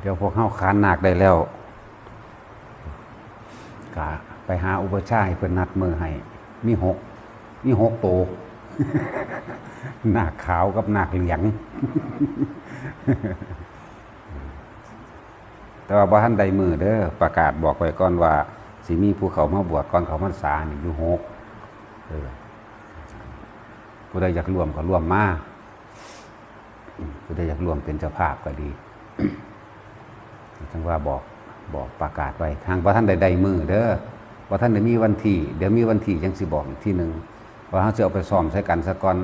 เดี๋ยวพวกเข้าคานหนักได้แล้วกะไปหาอุปชาให้เพิ่อนนัดมือให้ มีหก มีหกโตหนักขาวกับหนักเหลือง แต่ว่าบ่ทันใดมือเด้อประกาศบอกไว้ก่อนว่าสิมีผู้เขามาบวชก่อนเขาพรรษานี่อยู่หกเออผู้ใดอยากรวมก็รวมมาผู้ใดอยากรวมเป็นเจ้าภาพก็ดี จังว่าบอกบอกประกาศไว้ทางพระท่านใดๆมือเด้อว่าท่านได้มีวันที่เดี๋ยวมีวันที่จังสิบอกอีกที่หนึ่งว่าเขาจะเอาไปซ้อมใช้กันสะก่อน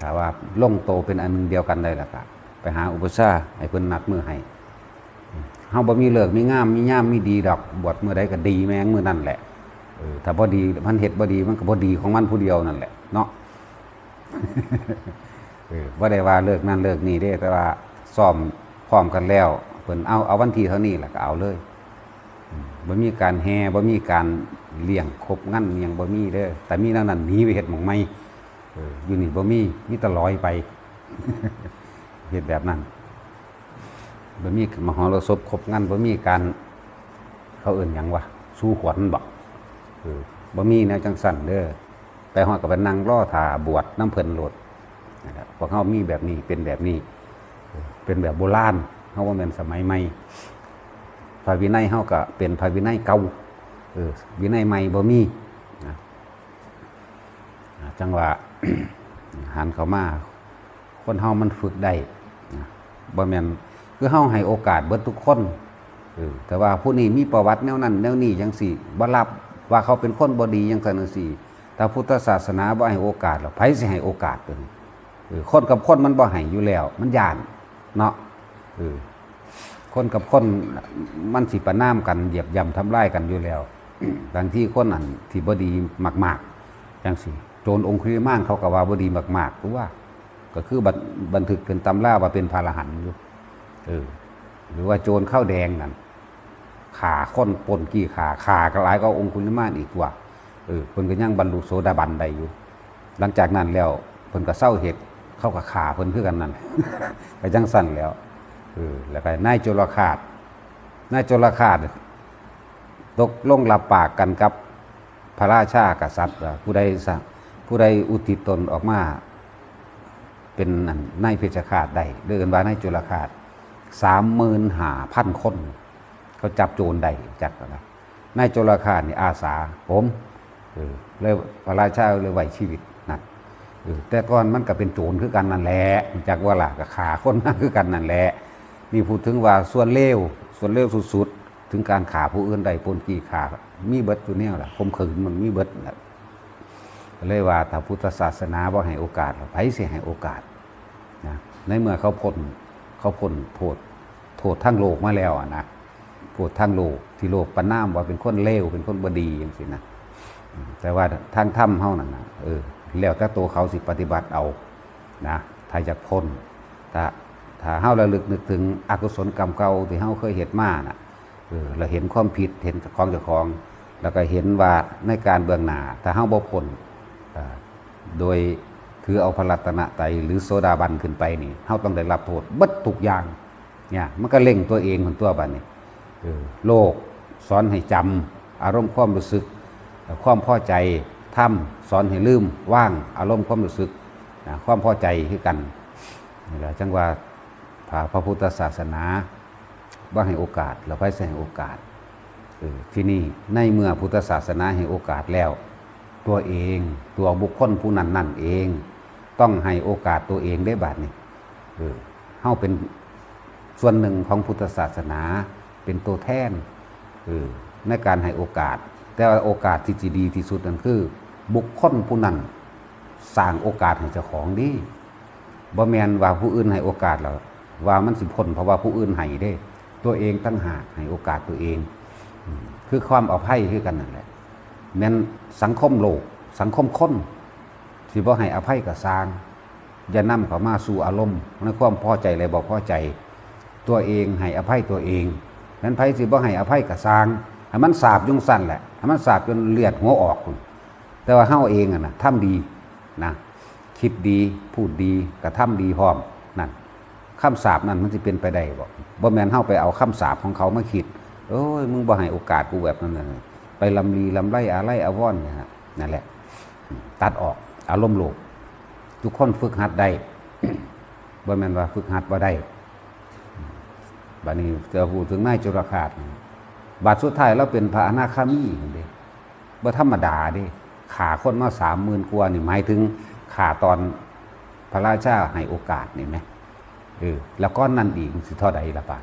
ถ้าว่าล่งโตเป็นอันหนึงเดียวกันได้ละก็ไปหาอุปชาย์ให้เพิ่นนัดมือให้เฮาบ่มีเลิกมีงามมีย่ามมีดีดอกบวชมื้อใดก็ดีแม่งมือนั่นแหละเออถ้าบ่ดีมันเฮ็ดบ่ดีมันก็บ่ดีของมันผู้เดียวนั่นแหละเนาะเออบ่ได้ว่าเลิกนั่นเลิกนี่เด้แต่ว่าซ้อมพร้อมกันแล้ว เพิ่นเอาเอาวันที่เท่านี้แหละก็เอาเลยบ่มีการแห่บ่มีการเลี้ยงครบงั้นยังบ่มีเด้อแต่มีแนวนั้นหนีไปเฮ็ดหม่องใหม่เอออยู่นี่บ่มีมีแต่ลอยไปเฮ็ดแบบนั้นบ่มีมหรสพครบงั้นบ่มีการเขาเอื่นหยังวะสู้ขวัญบอกเออบ่มีแนวจังสั่นเด้อไปฮอดกับไปนั่งรอถ่าบวชน้ำเพิ่นโลดนะครับพวกเฮามีแบบนี้เป็นแบบนี้ เป็นแบบโบราณ เฮาบ่าแม่นสมัยใหม่พระวินัยเฮาก็เป็นพระวินัยเก่าเออวินัยใหม่บ่มีนะจังหว่าหันเข้ามาคนเฮามันฝึกได้นะบ่แม่นคือเฮาให้โอกาสเบิดทุกคนเออแต่ว่าผู้นี้มีประวัติแนวนั้นแนวนี้จังสี่บ่รับว่าเขาเป็นคนบ่ดีจังซั่นจังซี่ถ้าพุทธศาสนาบ่ให้โอกาสแล้วไผสิให้โอกาสเพิ่นเออคนกับคนมันบ่ให้อยู่แล้ว มันย่านเนาะ คนกับคนมันสิประนามกันเหยียบย่ำทำลายกันอยู่แล้วบางที่คนอันที่บดีมากๆจังซี่โจรองคุลิมานเขาก็ว่าบดีมากๆรู้ว่า ก็คือบันบันทึกเป็นตำราว่าเป็นพาลหันอยู่เออหรือว่าโจรข้าวแดงนั่นขาค้นปนกี่ขาขากระหลายก็องคุลิมานอีกว่าเออเพิ่นก็ยังบรรลุโสดาบันได้อยู่ หลังจากนั้นแล้วเพิ่นก็เศร้าเหตุเข้ากับขาเพิ่นคือกันนั่นก็จังสั่นแล้ว เออแล้วก็นายโจรคาดนายโจรคาดตกลงรับปากกันกับพระราชากษัตริย์ผู้ใดผู้ใดอุทิศตนออกมา เป็นนายเพชฌฆาตได้เดินว่านายจุลฆาตสามหมื่นหาพันคน เขาจับโจรได้จักนะนายจุลฆาตนี่อาสาผมเลยพระราชาเลยไหวชีวิตนั่นเออแต่ก่อนมันก็เป็นโจรคือกันนั่นแหละจากว่าล่ะก็ขาคนนั่นคือกันนั่นแหละ นี่พูดถึงว่าส่วนเลวส่วนเลวสุดๆ ถึงการขาผู้อื่นใดปนกี่ขา มีเบิดตัวเนี้ยล่ะคมขืนมันมีเบิดแหละเลยว่าถ้าพุทธศาสนาบ่ให้โอกาสไผสิให้โอกาสนะในเมื่อเขาพ้นเขาพ้นโทษโทษทั้งโลกมาแล้วนะโทษทั้งโลกที่โลกประนามว่าเป็นคนเลวเป็นคนบดีอย่างสินะแต่ว่าทางถ้ำเฮานั่นนะเออแล้วแต่ตัวเขาสิปฏิบัติเอานะถ้าอยากพ้นถ้า ถ้าเฮาระลึกนึกถึงอกุศลกรรมเก่าที่เฮาเคยเฮ็ดมาน่ะเออเราเห็นความผิดเห็นของเจ้าของ แล้วก็เห็นว่าในการเบื้องหน้าถ้าเฮาบ่พ้นโดยถือเอาพระรัตนตรหรือโซดาบันขึ้นไปนี่เขาต้องได้รับโทษบัดทุกอย่างเนี่ยมันก็เล่งตัวเองคนตัวบันนี่โลกสอนให้จำอารมณ์ความรู้สึก ความพอใจทำสอนให้ลืมว่าง อารมณ์ความรู้สึกความพอใจคือกันนี่แหละจังว่า พระพระพุทธศาสนาว่าให้โอกาสเราไปให้โอกาสที่นี่ในเมื่อพุทธศาสนาให้โอกาสแล้ว ตัวเองตัวบุคคลผู้นั้นนั่นเอง ต้องให้โอกาสตัวเองได้บัดนี่เออเฮาเป็นส่วนหนึ่งของพุทธศาสนาเป็นตัวแทนเออในการให้โอกาส แต่ว่าโอกาสที่จะดีที่สุดนั่นคือ บุคคลผู้นั้นสร้างโอกาสให้เจ้าของดีบ่แมนว่าผู้อื่นให้โอกาสเรา ว่ามันสิพ้นเพราะว่าผู้อื่นให้เด้ ตัวเองตั้งหากให้โอกาสตัวเอง คือความอาภัยคือกันนั่นแหละแม้นสังคมโลก สังคมคนที่บ่ให้อภัยกับสร้างอย่านำเขามาสู่อารมณ์ในความพอใจอะไรบอกพอใจ ตัวเองให้อภัยตัวเองนั้นไผสิบ่ให้อภัยกับสร้างให้มันสาบยุ่งสั้นแหละให้มันสาบจนเลือดหัวออก แต่ว่าเฮาเองอะนะทำดีนะคิดดีพูดดีกระทำดีพร้อม คำสาปนั้นมันสิเป็นไปได้บ่บ่แมนเฮาไปเอาคำสาปของเขามาคิดโอ้ยมึงบ่ให้โอกาสกูแบบนั้นน่ะไปลำลีลำไรอะไรอาวรณ์เนี่ยฮะนั่นแหละ ตัดออกอารมณ์โลภทุกคนฝึกหัดได้บ่แมนว่าฝึกหัดบ่ได้บัดนี้จะพูดถึงนายจุรคาตบาดสุดท้ายเราเป็นพระอนาคามีเด้บ่ธรรมดาเด้ขาคนมา30,000กว่านี่หมายถึงขาตอนพระราชาให้โอกาสนี่แหม เออแล้วก้อนนั้นอีกสิเท่าใดละบาด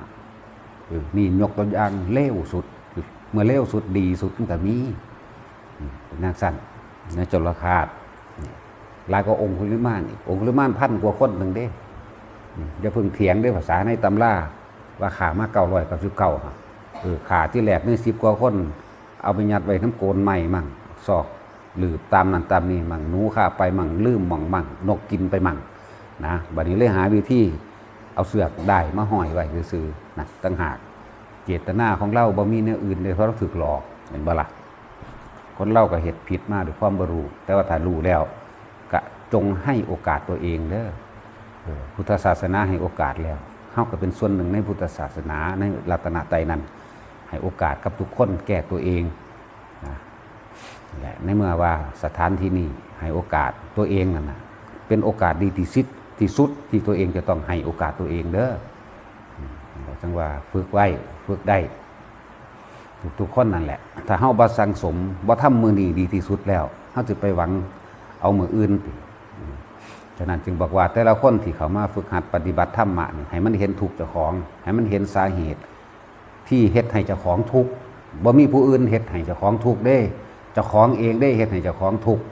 35,000เออนี่ยกตัวอย่างเลวสุด เมื่อเลวสุดดีสุดมันก็มีนางสั้นในจรคาตหลายก็องคุลิมานองคุลิมานพันกว่าคนหนึ่งเด้อืมอย่าเพิ่งเถียงด้วยภาษาในตำราว่าขามาเก่าร้อยกับสิบเก้าครับเออขาที่แหลกนี่สิบกว่าคน เอาไปยัดไว้น้ำโกนใหม่มั่งซอกหรือตามนั้นตามนี้มั่งหนูขาไปมั่งลืมมั่งมั่งนกกินไปมั่ง นะบัดนี้เลยหาวิธีเอาเสือกได้มาห้อยไว้ซื่อนะตั้งหากเจตนาของเราบ่มีเนื้ออื่นเลยเพราะเราถูกหลอกเห็นบ่ละคนเล่าก็เหตุผิดมากด้วยความบรูแต่ว่าถ้ารู้แล้ว ก็จงให้โอกาสตัวเองเด้อพุทธศาสนาให้โอกาสแล้วเฮาก็เป็นส่วนหนึ่งในพุทธศาสนาในรัตนตรัยนั้น ให้โอกาสกับทุกคนแก้ตัวเองนะนั่นและในเมื่อว่าสถานที่นี้ให้โอกาสตัวเองนั่นนะเป็นโอกาสดีที่สุด ที่สุดที่ตัวเองจะต้องให้โอกาสตัวเองเด้ออืมเราจังว่าฝึกไว้ฝึกได้ทุกๆคนนั่นแหละ ถ้าเฮาบ่สังสมบ่ทำมือนี้ดีที่สุดแล้วเฮาจะไปหวังเอามืออื่นติฉะนั้นจึงบอกว่า แต่ละคนที่เขามาฝึกหัดปฏิบัติธรรมะนี่ให้มันเห็นทุกเจ้าของ ให้มันเห็นสาเหตุ ที่เฮ็ดให้เจ้าของทุกข์บ่มีผู้อื่นเฮ็ดให้เจ้าของทุกข์เด้ เจ้าของเองได้เฮ็ดให้เจ้าของทุกข์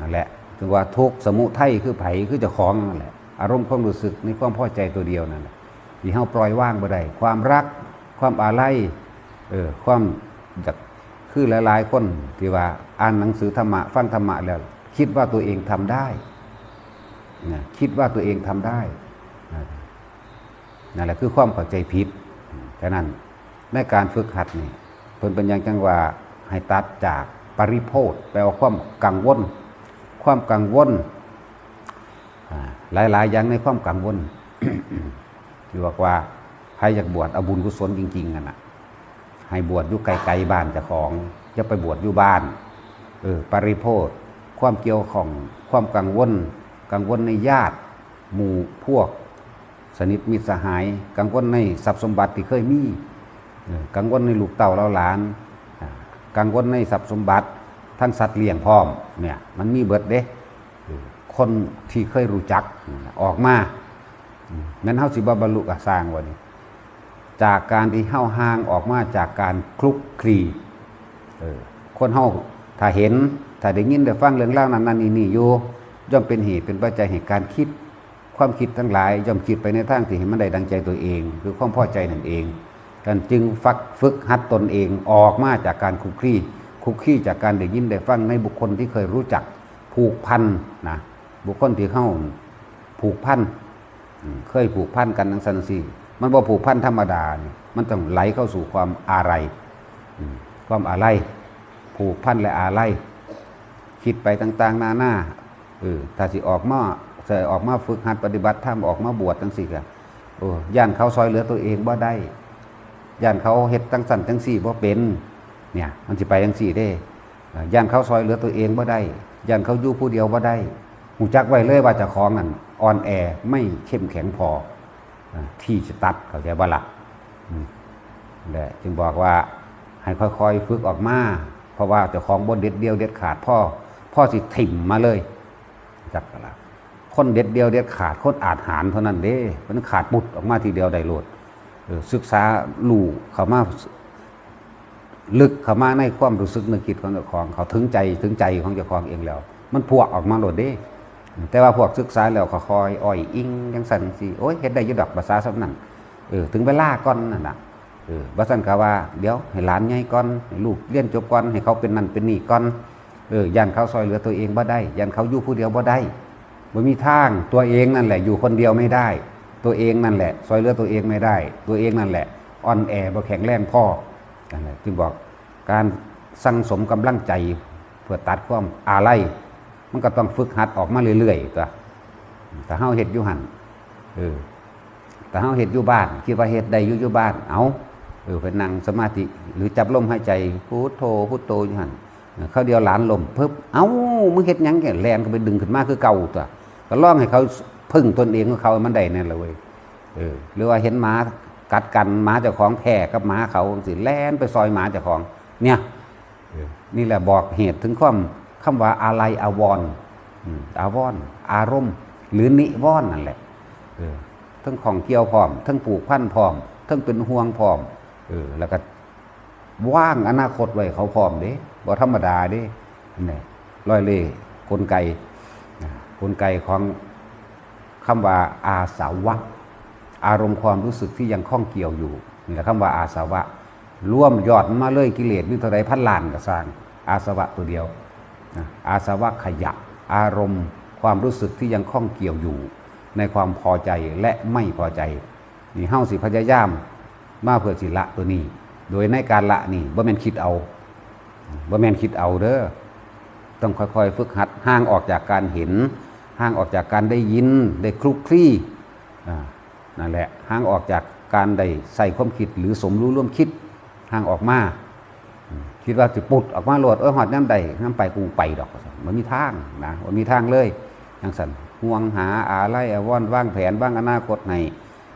นั่นแหละ ถึงว่าทุกสมุทัยคือไผคือจ้าของนั่นแหละอารมณ์ความรู้สึกในความพอใจตัวเดียวนั่นแหละที่เฮาปล่อยว่างบ่ได้ความรัก ความอาลัยเออความอยากคือหลายๆคนที่ว่าอ่านหนังสือธรรมะฟังธรรมะแล้ว คิดว่าตัวเองทำได้นะคิดว่าตัวเองทำได้นะนั่นแหละคือความเข้าใจผิดฉะนั้นในการฝึกหัดนี่เพิ่นเป็นอย่างจังว่าให้ตัดจากปริโพธแปลว่าความกังวล ความกังวลหลายๆอย่างในความกังวลที่บอกว่าใครอยากบวชเอาบุญกุศลจริงๆกันนะให้บวชอยู่ไกลๆบ้านเจ้าของจะไปบวชอยู่บ้านเออปริโพธความเกี่ยวของความกังวล กังวลในญาติ หมู่พวก สนิทมิตรสหาย กังวลในทรัพย์สมบัติที่เคยมีกังวลในลูกเต่าเราหลาน กังวลในทรัพย์สมบัติ ทั้งสัตว์เลี้ยงพร้อมเนี่ยมันมีเบิดเด้คนที่เคยรู้จักออกมาอืมแม้นเฮาสิบ่บรรลุกสร้างวันนี้จากการที่เฮาห่างออกมาจากการคลุกคลีคนเฮาถ้าเห็นถ้าได้ยินได้ฟังเรื่องเล่านั้นนั่นนี่นี่อยู่ย่อมเป็นเหตุเป็นปัจจัยแห่งการคิด ความคิดทั้งหลาย ย่อมคิดไปในทางที่เห็นมันได้ดังใจตัวเอง คือความพอใจนั่นเองกันจึงฟักฝึกหัดตนเองออกมาจากการคลุกคลี คุกคลีจากการได้ยินได้ฟังในบุคคลที่เคยรู้จักผูกพันนะบุคคลที่เข้าผูกพันเคยผูกพันกันทั้งสันสีมันบ่ผูกพันธรรมดานี่มันต้องไหลเข้าสู่ความอาลัยความอาลัยผูกพันและอาลัยคิดไปต่างๆ นานาเออถ้าสิออกมาใส่ออกมาฝึกหัดปฏิบัติธรรมออกมาบวชทั้งสี่กะโอ้ย่านเขาซอยเหลือตัวเองบ่ได้ย่านเขาเฮ็ดตั้งสันทั้งสี่บ่เป็น เนี่ยมันสิไปทั้งสี่ได้ย่านเขาซอยเหลือตัวเองบ่ได้ย่านเขาอยู่ผู้เดียวบ่ได้หูจักไว้เลยว่าจะคล้าของนั่นอ่อนแอไม่เข้มแข็งพอที่จะตัดเขาใจบ่ละอืมแหละจึงบอกว่าให้ค่อยๆ ฝึกออกมา เพราะว่าเจ้าของบนเด็ดเดียวเด็ดขาดพ่อพ่อสิถิ่มมาเลยจักกะละคนเด็ดเดียวเด็ดขาดคนอาจหารเท่านั้นเด้มันขาดบุดออกมาทีเดียวได้โลดศึกษาลู่เขามา ลึกเข้ามาในความรู้สึกนึกคิดของเจ้าของเขาถึงใจถึงใจของเจ้าของเองแล้ว มันพวกออกมาโหลดเด้ แต่ว่าพวกศึกษาแล้วก็คอยอ้อยอิงยังสั่นสิโอ้ยเฮ็ดได้ยุดอกภาษาสำนั่นเออถึงเวลาก่อนนั่นน่ะเออว่าสั่นก็ว่าเดี๋ยวให้หลานใหญ่ก่อนให้ลูกเรียนจบก่อนให้เขาเป็นนั่นเป็นนี่ก่อนเออย่านเขาซอยเหลือตัวเองบ่ได้ย่านเขาอยู่ผู้เดียวบ่ได้บ่มีทางตัวเองนั่นแหละ อยู่คนเดียวไม่ได้ ตัวเองนั่นแหละ ซอยเหลือตัวเองไม่ได้ ตัวเองนั่นแหละอ่อนแอบ่แข็งแรงพอ นั่นแหละจึงบอกการสั่งสมกำลังใจ เพื่อตัดความอาลัยมันก็ต้องฝึกหัดออกมาเรื่อยๆตัวแต่เฮาเฮ็ดอยู่หันเออแต่เฮาเฮ็ดอยู่บ้านคิดว่าเฮ็ดได้อยู่อยู่บ้าน เอาเออไปนั่งสมาธิหรือจับลมหายใจพุทโธพุทโธอยู่หันเขาเดียวหลานลมปึ๊บเอ้ามึงเฮ็ดยังแกแลนก็ไปดึงขึ้นมาคือเก่าตัวก็ลองให้เขาพึ่งตนเองของเขามันได้นั่นแหลยเออหรือว่าเห็นหมา กัดกันหมาเจ้าของแพ้กับหมาเขาสิแล่นไปซอยหมาเจ้าของ เนี่ยเออนี่แหละบอกเหตุถึงความคำว่าอะไรอาวรณ์อืมอาวรณ์อารมณ์ หรือนิวรณ์นั่นแหละเออทั้งของเกี่ยวพร้อม ทั้งปลูกพันธุ์พร้อม ทั้งเป็นห่วงพร้อมเออแล้วก็ว่างอนาคตไว้เขาพร้อมเด้บ่ธรรมดาเด้นี่ร้อยเล่ห์กลไกอ่ากลไกของคำว่าอาสาวะ อารมณ์ความรู้สึกที่ยังข้องเกี่ยวอยู่นี่แหละคำว่าอาสวะร่วมยอดมาเลยกิเลสมีเท่าไรพันลานก็สร้างอาสวะตัวเดียวอาสวะขยะ อารมณ์ความรู้สึกที่ยังข้องเกี่ยวอยู่ ในความพอใจและไม่พอใจนี่เฮาสิพยายามมาเพื่อสิละตัวนี้ โดยในการละนี่บ่แมนคิดเอาบ่แมนคิดเอาเด้อต้องค่อยๆ ฝึกหัดห่างออกจากการเห็นห่างออกจากการได้ยินได้คลุกคลี่อ่า นั่นแหละห่างออกจากการได้ใส่ความคิดหรือสมรู้ร่วมคิดห่างออกมาคิดว่าจะปุดออกมาโหลดเออหอดน้ำใดน้ำไปกูไปดอกมันมีทางนะมันมีทางเลยยังสันห่วงหาอาไล่อาวอนว่างแผนว่างอนาคตใน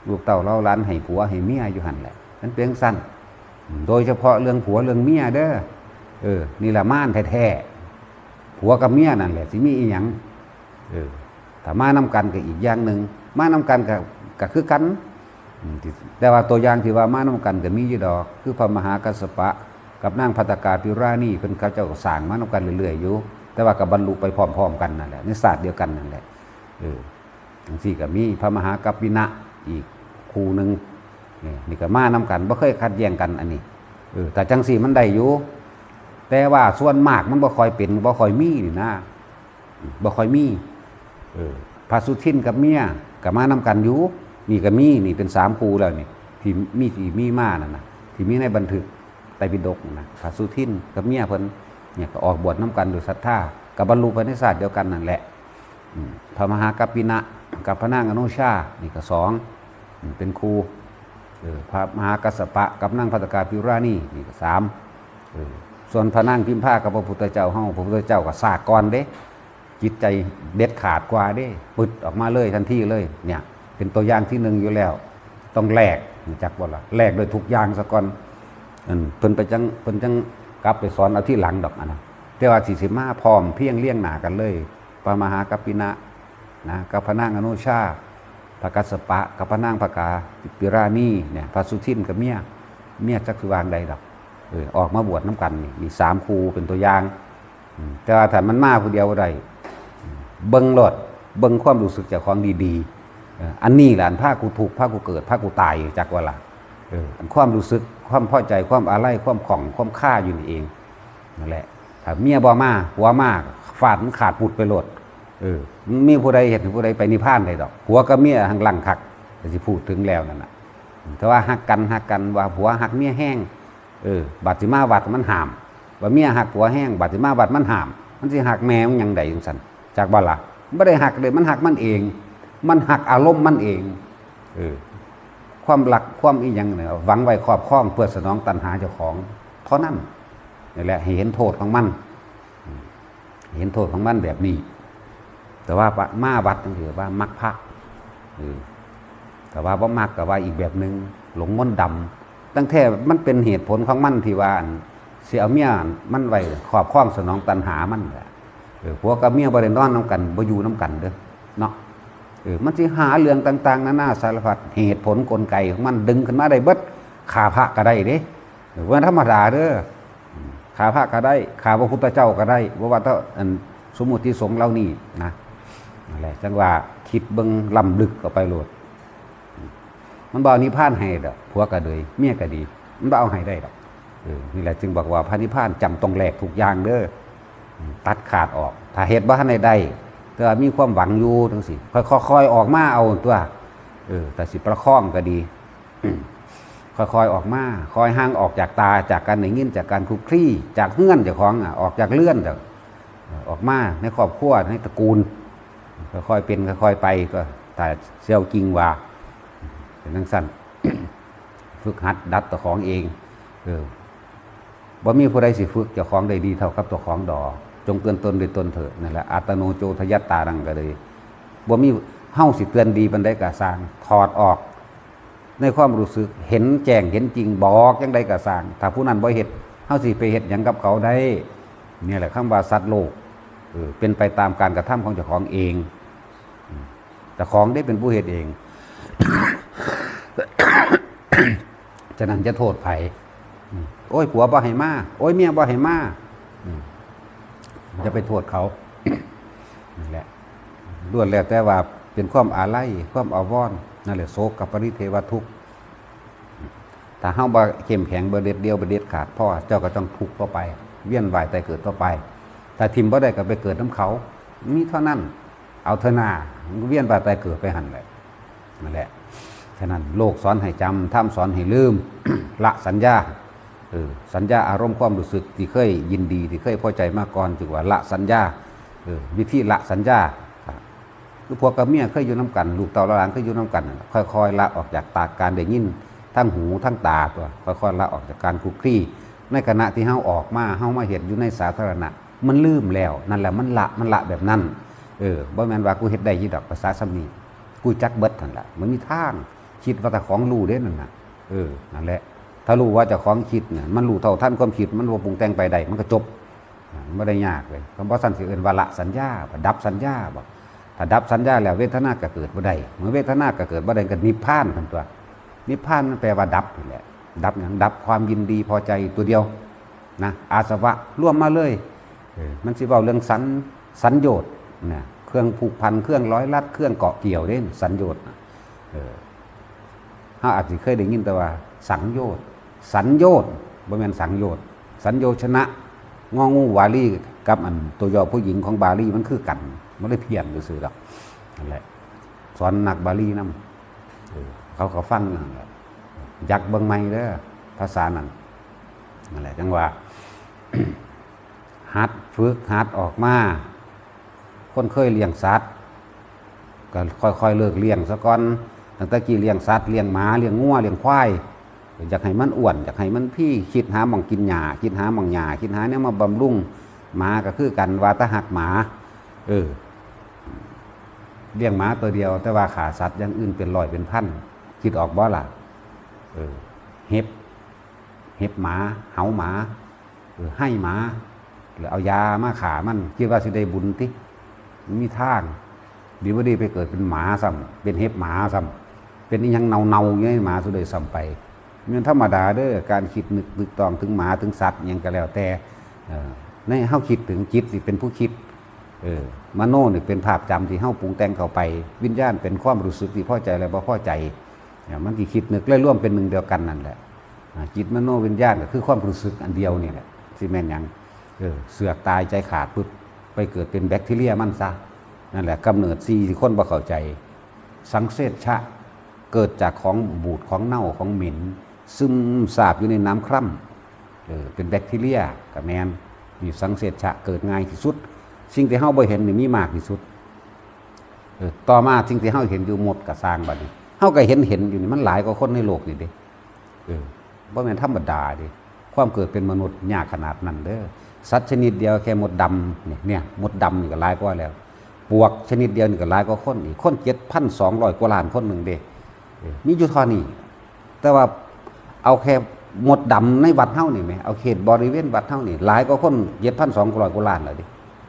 ลูกเต่าเล่าล้านให้ผัวให้เมียอยู่หันแหละนั่นเพียงสั้นโดยเฉพาะเรื่องผัวเรื่องเมียเด้อเออนี่ละม่านแท้ๆผัวกับเมียนั่นแหละสิมีอีหยังเออถ้ามานำกันก็อีกอย่างหนึ่งมานำกันก็ ก็คือกัน แต่ว่าตัวอย่างที่ว่ามานำกันก็มีอยู่ดอก คือพระมหากัสปะ กับนางพัตกาพิรานี่เพิ่นเขาเจ้าสร้างมานำกันเรื่อยๆอยู่แต่ว่าก็บบรรลุไปพร้อมๆกันนั่นแหละในศาสตร์เดียวกันนั่นแหละเออจังซี่ก็มีพระมหากัปปินะอีกคู่หนึ่งนี่ก็มานำกันบ่เคยขัดแย้งกันอันนี้เออแต่จังซี่มันได้อยู่แต่ว่าส่วนมากมันบ่ค่อยเป็นบ่ค่อยมีนี่นะบ่ค่อยมีเออพระสุทินกับเมียกับมานำกันอยู่ นี่ก็มีนี่เป็นสามคูแล้วนี่ที่มีที่มีมานั่นนะที่มีในบันทึกไตรปิฎกนะพระสุทินกับเมียเพิ่นเนี่ยก็ออกบวชน้กันโดยศรัทธากับบรรลุไปในศาสตร์เดียวกันนั่นแหละอืมพระมหากัปปินะกับพระนางอนุชา นี่ก็สองเป็นครูเออพระมหากัสสปะกับนางพัตตกาพิรานี่นี่ก็สามเออส่วนพระนั่งพิมพากับพระพุทธเจ้าเฮาพระพุทธเจ้าก็สากก่อนเด้จิตใจเด็ดขาดกว่าเด้ปึดออกมาเลยทันทีเลยเนี่ย เป็นตัวอย่างที่หนึ่งอยู่แล้ว ต้องแลกจักบ่ล่ะแลกโดยทุกอย่างซะก่อนเพิ่นไปจังเพิ่นจังกลับไปสอนเอาที่หลังดอกอันนะแต่ว่าสี่สิบมาพร้อมเพียงเลี้ยงหนากันเลยพระมหากัปปินะนะกับพระนางอนุชาพระกัสสปะกับพระนางพระกาปิรานีเนี่ยพระสุทินกับเมียเมียจักสุวางใดดอกเออออกมาบวชน้ำกันนี่มีสามครูเป็นตัวอย่างแต่ว่าถ้ามันมาผู้เดียวบ่ได้เบิ้งรถเบิ้งความรู้สึกจากของดีๆ อันนี้แหละอันภาคกูถูกภาคกูเกิดภาคกูตายจากว่าละเอออันความรู้สึกความพอใจความอะไรความของความค่าอยู่นี่เองนั่นแหละถ้าเมียบ่มาหัวมากฟาดมันขาดปุดไปโลดเออมีผู้ใดเห็นผู้ใดไปนิพพานได้ดอกหัวกับเมียหังหลังคักแต่สิพูดถึงแล้วนั่นน่ะแต่ว่าหักกันหักกันว่าผัวหักเมียแห้งเออบัตรสิมาวัดมันหามว่าเมียหักผัวแห้งบัตรสิมาวัดมันหาม มันสิหักแมวยังใดจังซั่นจากบ่ล่ะบ่ได้หักเลยมันหักมันเอง มันหักอารมณ์มันเองเออความหลักความอีหยังเนี่ยหวังไว้ครอบครองเพื่อสนองตัณหาเจ้าของเท่านั้นนี่แหละให้เห็นโทษของมันอืมเห็นโทษของมันแบบนี้ แต่ว่ามาวัดต้องถือว่ามักพระเออแต่ว่าบ่มักก็ว่าอีกแบบหนึ่งหลงมนต์ดำตั้งแต่มันเป็นเหตุผลของมันที่ว่าอันเสียเอาเมียมันไว้ขอบข้องสนองตัณหามันแหละเออผัวกับเมียบ่ได้นอนนํกันบ่อยู่นํกันเด้อเนาะเออ มันสิหาเรื่องต่าง ๆนานาสารพัดเหตุผลกลไกของมันดึงขึ้นมาได้เบิดขาพระก็ได้เด้เออว่าธรรมดาเด้อขาพระก็ได้ขาพระพุทธเจ้าก็ได้บ่ว่าแต่อันสมมุติสงฆ์เหล่านี้นะนั่นแหละจังว่าคิดเบิงลำลึกเข้าไปโหลด มันบเอกนิพพานให้ดอกผัวก็เลยเมียก็ดี มันบ่เอาให้ได้ดอกออนี่แหละจึงบอกว่าพระนิพพานจำต้องแหลกทุกอย่างเด้อตัดขาดออก ถ้าเหตุบ่ทันได้ได้ แต่มีความหวังอยู่ทั้งสิค่อยๆออกมาเอาตัวเออแต่สิประคองก็ดีอืมค่อยๆออกมาคอยห่างออกจากตาจากการหนยินจากการคลุกคลี่จากเฮือนจากของอะออกจากเลื่อนจากออกมาในครอบครัวในตระกูลค่อยๆเป็นค่อยๆไปก็ถ้าเซียวจริงว่าเป็นทั้งสั้นฝึกหัดดัดตัวของเองเออบ่มีผู้ใดสิฝึกเจ้าของได้ดีเท่ากับตัวของดอก จงเตือนตนด้วยตนเถิดนั่นแหละอัตโนโจทยัตตารังก็เลยบ่มีเฮ้าสิเตือนดีบันไดกะสร้างถอดออก ในความรู้สึกเห็นแจ้งเห็นจริงบอกยังไดกะสร้าง ถ้าผู้นั้นบ่เฮ็ดเฮ้าสิไปเฮ็ดหยังกับเขาได้เนี่ยแหละคำว่าสัตว์โลกเออเป็นไปตามการกระทำของเจ้าของเองอืมเจ้าของได้เป็นผู้เฮ็ดเองฉะนั้นจะโทษไผอืมโอ้ยผัวบ่ให้มา โอ้ยเมียบ่ให้มา จะไปโทษเขานั่นแหละล้วนแล้วแต่ว่าเป็นความอาลัยความอาวรณ์นั่นแหละโศกกับปริเทวทุกข์ถ้าเฮาบ่เข้มแข็งบ่เด็ดเดียวบ่เด็ดขาดพ่อเจ้าก็ต้องทุกข์ต่อไป เวียนว่ายแต่เกิดต่อไป ถ้าทิมบ่ได้ก็ไปเกิดน้ำเขา มีเท่านั้น เอาเท่านาเวียนว่ายแต่เกิดไปหันเลยนั่นแหละฉะนั้นโลกสอนให้จำถ้ำสอนให้ลืม ละสัญญา สัญญาอารมณ์ความรู้สึกที่เคยยินดีที่เคยพอใจมาก่อนจึงว่าละสัญญาเออวิธีละสัญญาครับคือพวกกับเมียเคยอยู่น้ำกัน ลูกเต่าละหลานเคยอยู่น้ำกัน ค่อยๆละออกจากตาการได้ยินทั้งหูทั้งตาตัวค่อยๆละออกจากการคุกคีในขณะที่เฮาออกมาเฮามาเห็นอยู่ในสาธารณะ มันลืมแล้วนั่นแหละมันละมันละแบบนั้นเออบ่แม่นว่ากูเฮ็ดได้ยี่ดอกภาษาสำนีกูจักเบิดนั่นละมันมีทางคิดว่าแต่ของรู้เด้นั่นน่ะเออนั่นแหละ ถ้ารู้ว่าจะของคิดเนี่ยมันรู้เท่าท่านความคิดมันบ่ปรุงแต่งไปใดมันก็จบไม่ได้ยากเลยคำว่าสันสิเอินว่าละสัญญาบ่ดับสัญญาบ่ถ้าดับสัญญาแล้วเวทนาก็เกิดบ่ได้เมื่อเวทนาก็เกิดบ่ได้ก็นิพพานทันตัว นิพพานมันแปลว่าดับนี่แหละดับอย่างดับความยินดีพอใจตัวเดียวนะอาสวะร่วมมาเลย มันสิเว้าเรื่องสันสัญโยชน์นะเครื่องผูกพันเครื่องร้อยลัดเครื่องเกาะเกี่ยวเด้นสัญโยชน์เออเราอาจจะเคยได้ยินแต่ว่าสังโยชน์ สัญโยชน์บ่แม่นสังโยชน์สัญโยชนะงองูวาลีกับอันตัวย่อผู้หญิงของบาลีมันคือกันมันได้เพี้ยนซื่อๆดอกนั่นแหละสอนหนักบาลีนำเขาเขาฟังนั่นแหละยักเบิ่งใหม่เด้อภาษานั้นนั่นแหละจังว่าหัดฝึกหัดออกมาคนเคยเลี้ยงสัตว์ก็ค่อยๆเลิกเลี้ยงซะก่อนตั้งแต่กี้เลี้ยงสัตว์เลี้ยงหมาเลี้ยงงัวเลี้ยงควาย อยากให้มันอ้วนอยากให้มันพี่คิดหาหมองกินหญ้าคิดหาหมองหญ้าคิดหาเนี่ยมาบำรุงหมาก็คือกันว่าตาหักหมา เออเลี้ยงหมาตัวเดียว แต่ว่าขาสัตว์อย่างอื่นเป็นร้อยเป็นพันคิดออกบ่ล่ะเออเห็บเห็บหมาเหาหมาเออให้หมาหรือเอายามาขามันคิดว่าสิได้บุญติมีทางดีว่าดีไปเกิดเป็นหมาซ้ำเป็นเห็บหมาซ้ำเป็นอหยังเนาเนาๆอางนี้ยหมาสุดเลยซ้ำไป มันธรรมดาเด้อการคิดนึกนึกตองถึงหมาถึงสัตว์ยังก็แล้วแต่ในเฮาคิดถึงจิตสิเป็นผู้คิดเออมโนนี่เป็นภาพจำที่เฮาปรุงแต่งเข้าไป วิญญาณเป็นความรู้สึกที่พอใจและบ่พอใจมันกี่คิดนึกเลยร่วมเป็นหนึ่งเดียวกันนั่นแหละจิตมโนวิญญาณก็คือความรู้สึกอันเดียวนี่แหละที่แม่นหยังเออเสือกตายใจขาดปุ๊บไปเกิดเป็นแบคทีเรียมันซะนั่นแหละกำเนิดซีที่คนบ่เข้าใจ สังเสชชะเกิดจากของบูดของเน่าของเหม็น ซึมสาบอยู่ในน้ำคร่ำเออเป็นแบคทีเรียกับแมนนี่สังเสชชะเกิดง่ายที่สุด สิ่งที่เฮาบ่เห็นนี่มีมากที่สุดเออต่อมาสิ่งที่เฮาเห็นอยู่หมดกับสร้างบัดนี้เฮาก็เห็นเห็นอยู่นี่มันหลายกว่าคนในโลกนี่เด้เออบ่แม่นธรรมดาเด้ความเกิดเป็นมนุษย์ยากขนาดนั้นเด้อสัตว์ชนิดเดียวแค่มดดำเนี่ยเนี่ยมดดำนี่ก็หลายกว่าแล้วปวกชนิดเดียวนี่ก็หลายกว่าคนอีกคนเจ็ดพันสองร้อยกว่าล้านคนหนึ่งเด้เออมีอยู่เท่านี้แต่ว่า เอาแค่หมดดำในวัดเท่านี่ไหมเอาเขตบริเวณวัดเท่านี่หลายกว่าคนเจ็ดพันสองร้อยกว่าล้านเลยดิ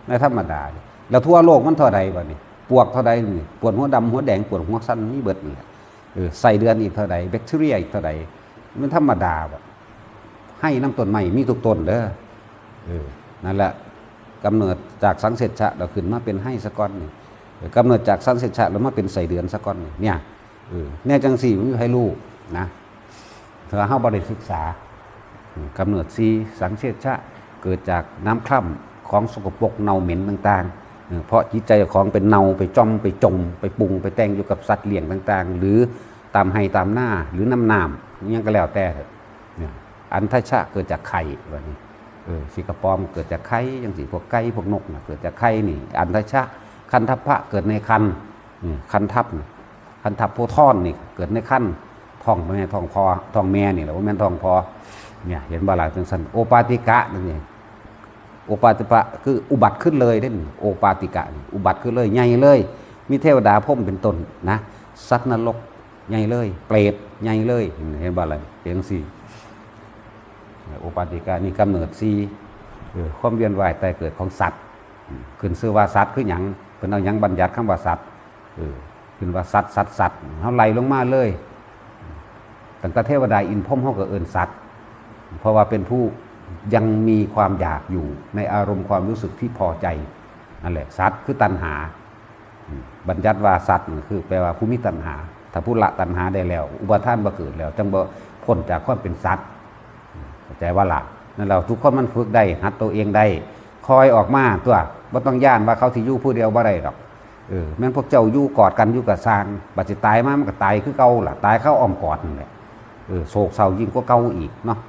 ในธรรมดาดิแล้วทั่วโลกมันเท่าใดบ้านี่ปวกเท่าใดนี่ปวดหัวดำหัวแดงปวดหัวสั้นนี่เบิดนี่แหละเออใส่เดือนอีกเท่าใดแบคทีเรียอีกเท่าใดมันธรรมดาบ่ให้น้ำต้นใหม่มีทุกต้นเด้อเออนั่นแหละกำเนิดจากสังเสร็จชะเราขึ้นมาเป็นให้สะก้อนนี่กำเนิดจากสังเสร็จชะเรามาเป็นใส่เดือนสะก้อนนี่เนี่ยเออเนี่ยจังสี่มันให้รู้นะ เธอเฮาบริศึกษากำเนิดสีสังเสร็จชะเกิดจากน้ำคร่ำของสกปรกเน่าเหม็นต่างๆ เพราะจิตใจของเป็นเน่าไปจอมไปจม ไปปรุงไปแต่งอยู่กับสัตว์เลี้ยงต่างๆ หรือตามให้ตามหน้าหรือน้ำน้ำยังก็แล้วแต่อะเนี่ยอันทชะเกิดจากไข่วันนี้เออสีกระปอมเกิดจากไข่ยังสีพวกไก่พวกนกนะเกิดจากไข่นี่อันทชะคันทัพพะเกิดในคันนี่คันทัพคันทับโพท่อนนี่เกิดในขั้น ท้องแม่ท้องพอท้องแม่นี่แหละว่าแม่นท้องพอเนี่ยเห็นบ่ล่ะจังซั่นโอปาติกะนั่นเองโอปาติปะคืออุบัติขึ้นเลยเด้นโอปาติกะ อุบัติขึ้นเลยใหญ่เลย มีเทวดาพรหมเป็นต้นนะสัตว์นรกใหญ่เลย เปรตใหญ่เลยเห็นบ่ล่ะเห็นสิโอปาติกะนี่กำเนิดสีเออความเวียนว่ายแต่เกิดของสัตว์อืมขึ้นชื่อว่าสัตว์คือหยังเพิ่นเอาหยังบัญญัติคำว่าสัตว์ขึ้นว่าสัตว์สัตว์สัตว์เฮาไล่ลงมาเลย ตั้งแต่เทวดาอินพรหมเฮาก็เอินสัตว์ เพราะว่าเป็นผู้ยังมีความอยากอยู่ในอารมณ์ความรู้สึกที่พอใจนั่นแหละสัตว์คือตัณหา บัญญัติว่าสัตว์คือแปลว่าผู้มีตัณหา ถ้าผู้ละตัณหาได้แล้ว อุปทานบ่เกิดแล้วจังบ่พ้นจากความเป็นสัตว์ใจว่าละนั่นเราทุกคนมันฝึกได้หัดตัวเองได้คอยออกมาตัวบ่ต้องย่านว่าเขาสิอยู่ผู้เดียวบ่ได้ดอกเออแม่นพวกเจ้าอยู่กอดกันอยู่กับสร้างบัดสิตายมามันก็ตายคือเก่าล่ะตายเข้าอ้อมกอดนั่นแหละ เออโศกเศร้ายิ่งกว่าเก่าอีกเนาะ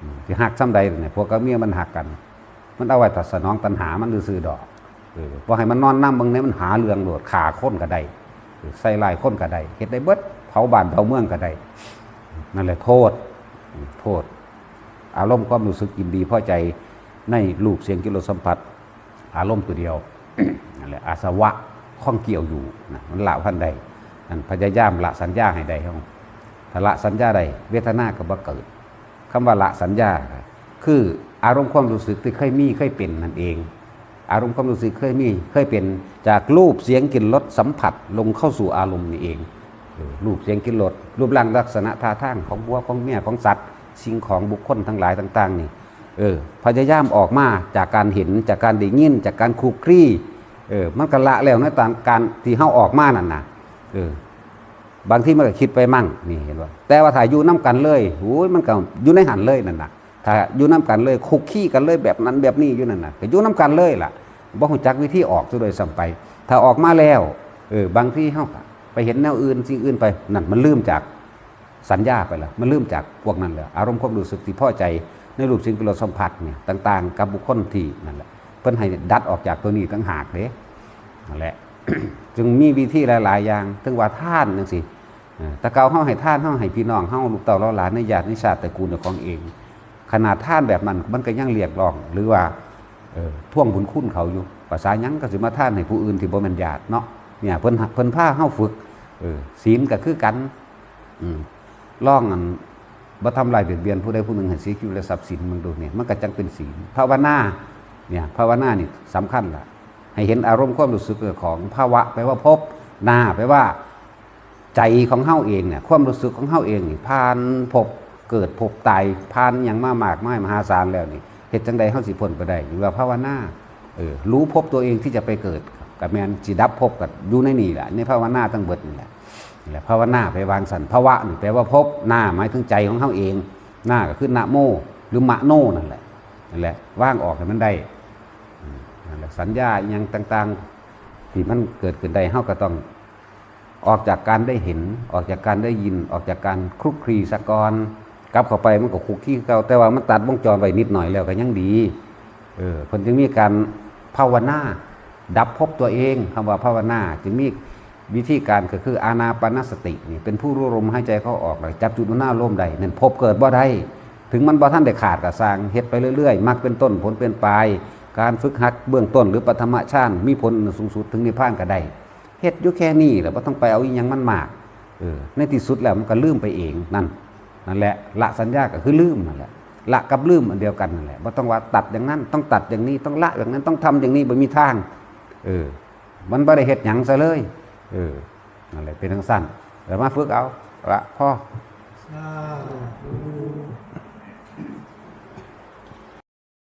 อืมสิหักซ้ำใดเนี่ยพวกกับเมียมันหักกัน มันเอาไว้ตัดสนองตัณหามันซื่อดอกเออว่าให้มันนอนน้ำบางนี้มันหาเรื่องโหลดขาค้นก็ได้ใส่ลายค้นก็ได้เฮ็ดได้เบิดเผาบ้านเผาเมืองก็ได้นั่นแหละโทษโทษ อารมณ์ความรู้สึกยินดีพอใจในรูปเสียงกิโลสัมผัส อารมณ์ตัวเดียวนั่นแหละอาสวะข้องเกี่ยวอยู่นะมันละพันใดนั่นพยายามละสัญญาให้ได้ห้อง ถ้าละสัญญาใดเวทนาก็บ่เกิดคำว่าละสัญญา คืออารมณ์ความรู้สึกที่เคยมีเคยเป็นนั่นเอง อารมณ์ความรู้สึกเคยมีเคยเป็นจากรูปเสียงกลิ่นรสสัมผัสลงเข้าสู่อารมณ์นี่เองรูปเสียงกลิ่นรสรูปร่างลักษณะท่าทางของบัวของเมียของสัตว์ สิ่งของบุคคลทั้งหลายต่าง ๆ นี่เออพยายามออกมาจากการเห็นจากการได้ยินจากการคุกคลี่เออมันก็ละแล้วในตามการที่เฮาออกมานั่นนะเออ บางที่มันก็คิดไปมั่งนี่เห็นว่าแต่ว่าถ่ายอยู่น้กันเลยโอ้ยมันก็อยู่ในหันเลยนั่นนะถ้าอยู่น้กันเลยคุกขี้กันเลยแบบนั้นแบบนี้อยู่นั่นนะก็อยู่น้กันเลยล่ะบ่ฮู้จักวิธีออกซะโดยซ้ำไป ถ้าออกมาแล้วเออบางที่เฮาไปเห็นแนวอื่นสิ่งอื่นไปนั่นมันลืมจากสัญญาไปแล้วมันเริ่มจากพวกนั้นแล้วอารมณ์ความรู้สึกที่พอใจในรูปสิ่งที่เราสัมผัสเนี่ยต่าง ๆ กับบุคคลที่นั่นแหละเพิ่นให้ดัดออกจากตัวนี้ตั้งหากเด้นั่นแหละจึงมีวิธีหลาย ๆ อย่างถึงว่าท่านจังซี่ ต่เก่าเฮาให้ท่านเฮาให้พี่น้องเฮาลูกเต่าเราหลานในญาติในชาติตระกูลของเอง ขนาดท่านแบบนั้นมันก็ยังเรียกร้อง หรือว่าท่วงบุญคุณเขาอยู่ภาษายังก็สิมาท่านให้ผู้อื่นที่บ่แม่นญาติเนาะเนี่ยเพิ่นเพิ่นพาเฮาฝึกศีลก็คือกันล่องอันบ่ทำลายเบียดเบียนผู้ใดผู้หนึ่งให้เสียชีวิตและทรัพย์สินมึงดูเนี่ยมันก็จังเป็นศีลภาวนาเนี่ยภาวนานี่สำคัญล่ะ ให้เห็นอารมณ์ความรู้สึกของภาวะแปลว่าพบหน้าแปลว่า ใจของเฮาเองเนี่ยความรู้สึกของเฮาเองนี่ผ่านพบเกิดพบตายผ่านอย่างมามากมายมหาศาลแล้วนี่เฮ็ดจังใดเฮาสิพ้นไปได้อยู่ว่าภาวนาเออรู้พบตัวเองที่จะไปเกิดกับแม่นสิดับพบกับอยู่ในนี่แหละในภาวนาทั้งเบิดนี่แหละนี่แหละภาวนาไปวางสันภาวะนี่แปลว่าพบหน้าหมายถึงใจของเขาเองหน้าก็คือนะโมหรือมะโนนั่นแหละนั่นแหละว่างออกให้มันได้นั่นแหละสัญญาอหยังต่าง ๆ ที่มันเกิดขึ้นได้เขาก็ต้อง ออกจากการได้เห็น ออกจากการได้ยิน ออกจากการคลุกคลีสะกอนกลับเข้าไปมันก็คุกคีเก่าแต่ว่ามันตัดวงจรไปนิดหน่อยแล้วก็ยังดี เออคนจึงมีการภาวนาดับภพตัวเองคำว่าภาวนาจึงมีวิธีการก็คืออานาปานสตินี่เป็นผู้รู้ลมหายใจเขาออกแล้วจับจุดหน้าลมใดนั่นพบเกิดบ่ได้ถึงมันบ่ท่านได้ขาดกับสร้างเฮ็ดไปเรื่อยๆมักเป็นต้นผลเป็นปลาย การฝึกหัดเบื้องต้นหรือปฐมฌานมีผลสูงสุดถึงนิพพานก็ได้ เฮ็ดอยู่แค่นี้แหละบ่ต้องไปเอาอีหยังมันมากเออในที่สุดแล้วมันก็ลืมไปเองนั่นนั่นแหละละสัญญาก็คือลืมนั่นแหละละกับลืมอันเดียวกันนั่นแหละว่าต้องว่าตัดอย่างนั้นต้องตัดอย่างนี้ต้องละอย่างนั้นต้องทำอย่างนี้บ่มีทาง เออ มันบ่ได้เฮ็ดหยังซะเลย เออนั่นแหละเป็นทั้งสั้นเดี๋ยวมาฝึกเอาละพ่อ